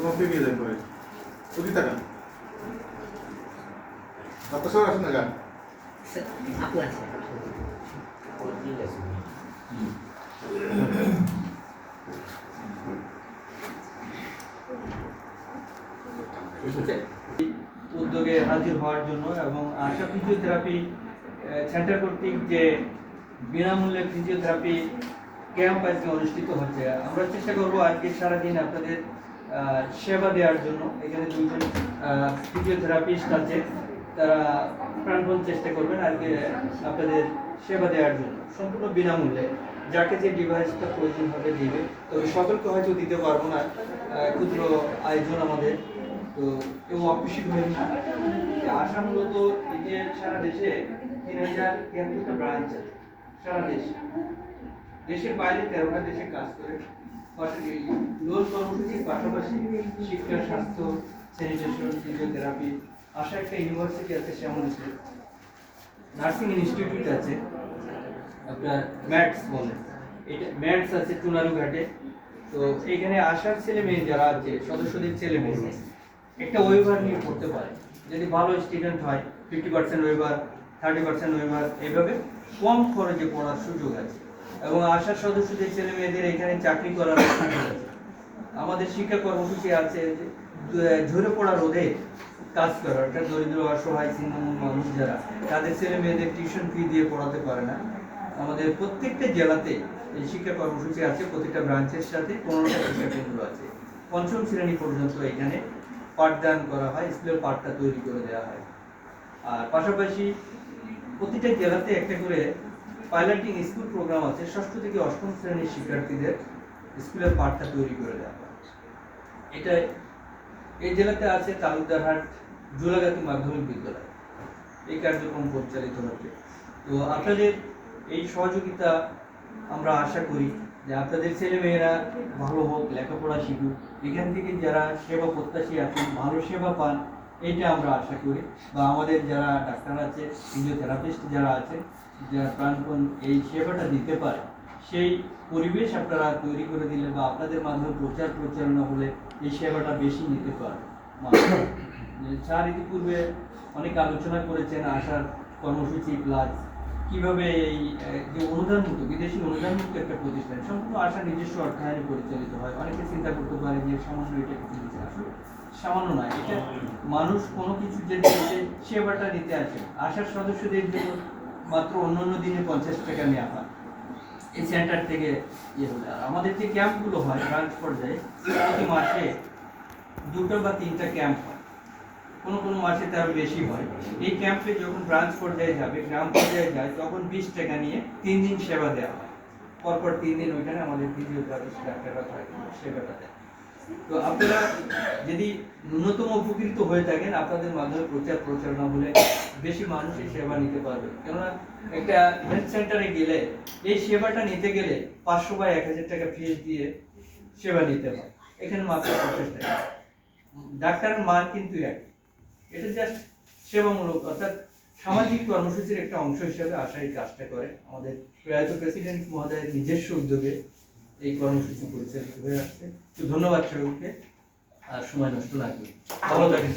তোমার যায় পরে আপনার সবাই আসেন না গান উদ্যোগে হাজির হওয়ার জন্য এবং আশা ফিজিওথেরাপি সেন্টার কর্তৃক যে বিনামূল্যে ফিজিওথেরাপি ক্যাম্প আজকে অনুষ্ঠিত হচ্ছে। আমরা চেষ্টা করব আজকে সারাদিন আপনাদের সেবা দেওয়ার জন্য। এখানে দুজন ফিজিওথেরাপিস্ট আছে। তারা প্রাণপণ চেষ্টা করবেন আজকে আপনাদের সেবা দেওয়ার জন্য। সম্পূর্ণ বিনামূল্যে। যাকে যে ডিভাইসটা প্রয়োজন হবে দিবে। তবে সকলকে হয়তো দিতে পারব না। ক্ষুদ্র আয়োজন আমাদের। তো কেউ অখুশি হয়ে যে মূলত এই যে সারা দেশে তিন হাজার তিয়াত্তরটা ব্রাঞ্চ আছে। সারা দেশে। দেশের বাইরে তেরোটা দেশে কাজ করে। লোন কর্মসূচির পাশাপাশি শিক্ষা, স্বাস্থ্য স্যানিটেশন ফিজিওথেরাপি আশা একটা ইউনিভার্সিটি আছে শ্যামলিতে নার্সিং ইনস্টিটিউট আছে, আপনার ম্যাটস বলে। এটা ম্যাটস আছে ঘাটে তো এখানে আসার ছেলে মেয়ে যারা আছে, সদস্যদের ছেলে মেয়ে। একটা ওয়েভার নিয়ে পড়তে পারে। যদি ভালো স্টুডেন্ট হয় fifty percent waiver thirty percent waiver এইভাবে কম খরচে পড়ার সুযোগ আছে। এবং আশার সদস্যদের ছেলে মেয়েদের এখানে চাকরি করার আমাদের শিক্ষা কর্মসূচি আছে ঝরে পড়া রোদে কাজ করার একটা দরিদ্র, অসহায়, ছিন্নমূল মানুষ যারা, তাদের ছেলে মেয়েদের টিউশন ফি দিয়ে পড়াতে পারে না। আমাদের প্রত্যেকটা জেলাতে এই শিক্ষা কর্মসূচি আছে প্রত্যেকটা ব্রাঞ্চের সাথে পনেরোটা শিক্ষা কেন্দ্র আছে। পঞ্চম শ্রেণি পর্যন্ত এখানে পাঠদান করা হয় স্কুলের পাঠটা তৈরি করে দেওয়া হয়। আর পাশাপাশি প্রতিটা জেলাতে একটা করে পাইলটিং স্কুল প্রোগ্রাম আছে, ষষ্ঠ থেকে অষ্টম শ্রেণির শিক্ষার্থীদের স্কুলের পাঠটা তৈরি করে দেওয়া এটা এই জেলাতে আছে তালুকদারহাট জোলাগাতি মাধ্যমিক বিদ্যালয়। এই কার্যক্রম পরিচালিত হচ্ছে। তো আপনাদের এই সহযোগিতা আমরা আশা করি যে আপনাদের ছেলে মেয়েরা ভালো হোক, লেখাপড়া শিখুক। এখান থেকে যারা সেবা প্রত্যাশী আছেন, ভালো সেবা পান এইটা আমরা আশা করি বা আমাদের যারা ডাক্তার আছে ফিজিওথেরাপিস্ট যারা আছে, যারা প্রাণপণ এই সেবাটা দিতে পারে, সেই পরিবেশ আপনারা তৈরি করে দিলে বা আপনাদের মাধ্যমে প্রচার প্রচারণা হলে এই সেবাটা বেশি নিতে পারে। স্যার ইতিপূর্বে অনেক আলোচনা করেছেন আসার কর্মসূচি প্লাস কীভাবে এই যে অনুদান মুক্ত বিদেশি অনুদান মুক্ত একটা প্রতিষ্ঠান, সম্পূর্ণ আশা নিজস্ব অর্থায়নে পরিচালিত হয়। অনেকে চিন্তা করতে পারে যে সামান্য এটা কিছু আসলে সামান্য নয়, এটা মানুষ কোনো কিছু যে দিচ্ছে সেবাটা নিতে আসে। আশার সদস্যদের জন্য মাত্র অন্য অন্য দিনে পঞ্চাশ টাকা নেওয়া হয়। এই সেন্টার থেকে ইয়ে হলে। আমাদের যে ক্যাম্পগুলো হয়, ব্রাঞ্চ পর্যায়ে, প্রতি মাসে দুটো বা তিনটা ক্যাম্প হয়। কোনো কোনো মাসে তার বেশি হয়। এই ক্যাম্পে যখন ব্রাঞ্চ পর্যায়ে যাবে, গ্রাম পর্যায়ে যায়, তখন বিশ টাকা নিয়ে তিন দিন সেবা দেওয়া হয়। পরপর তিন দিন ওইখানে আমাদের ফিজিওথেরাপিস্ট ডাক্তাররা থাকে, সেবাটা দেয়। তো আপনারা যদি ন্যূনতম উপকৃত হয়ে থাকেন, আপনাদের মাধ্যমে প্রচার প্রচারণা হলে বেশি মানুষ এই সেবা নিতে পারবে। কেননা একটা হেলথ সেন্টারে গেলে, এই সেবাটা নিতে গেলে পাঁচশো বা এক হাজার টাকা ফিস দিয়ে সেবা নিতে হয়। এখানে মাত্র পঞ্চাশ টাকা। ডাক্তারের মান কিন্তু এক এটা জাস্ট সেবামূলক, অর্থাৎ সামাজিক কর্মসূচির একটা অংশ হিসেবে আশা এই কাজটা করে। আমাদের প্রয়াত প্রেসিডেন্ট মহোদয়ের নিজস্ব উদ্যোগে এই কর্মসূচি পরিচালিত হয়ে আসছে। তো ধন্যবাদ সকলকে। আর সময় নষ্ট না। করি ভালো থাকেন